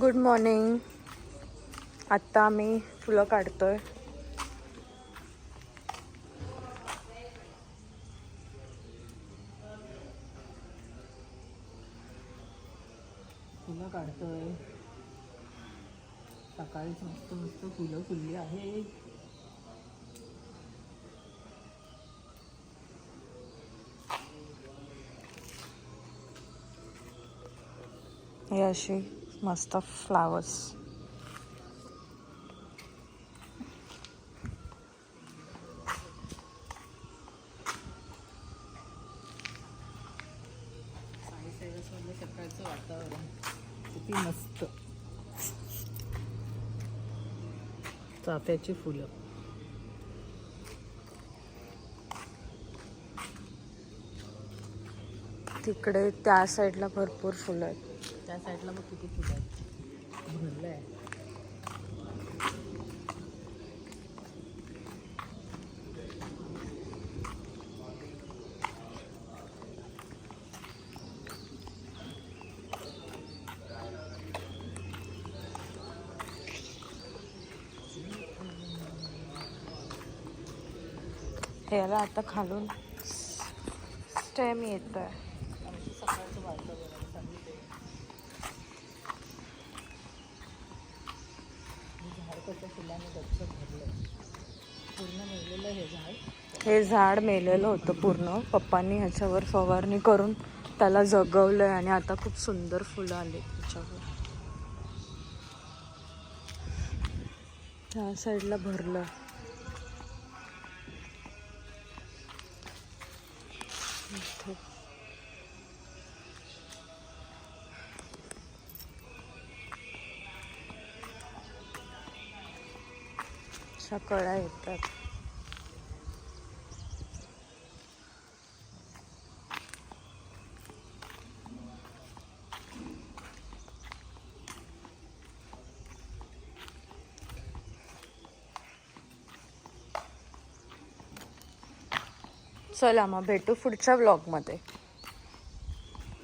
Good morning आत्ता आम्ही फुलं काढतोय. फुलं काढतोय. सकाळीच मस्त मस्त फुलं फुलली आहे हे अशी. मस्त फ्लावर्स सकाळचं वातावरण किती मस्त. चाफ्याची फुलं. तिकडे त्या साईडला भरपूर फुलं आहेत. त्या साईडला मग किती फुलं आहेत. भरलं आहे याला आता खालून स्टेम येत आहे आमचं सकाळचं वातावरण सांगितलं हे झाड फुलाने गच्च भरलं. पूर्ण मेलेलं हे झाड. हे झाड मेलेलं होतं पूर्ण. पप्पांनी ह्याच्यावर फवारणी करून त्याला जगवलंय आणि आता खूप सुंदर फुलं आले त्याच्यावर. त्या साईडला भरलं. कळा येतात. चला मग भेटू पुढच्या ब्लॉगमध्ये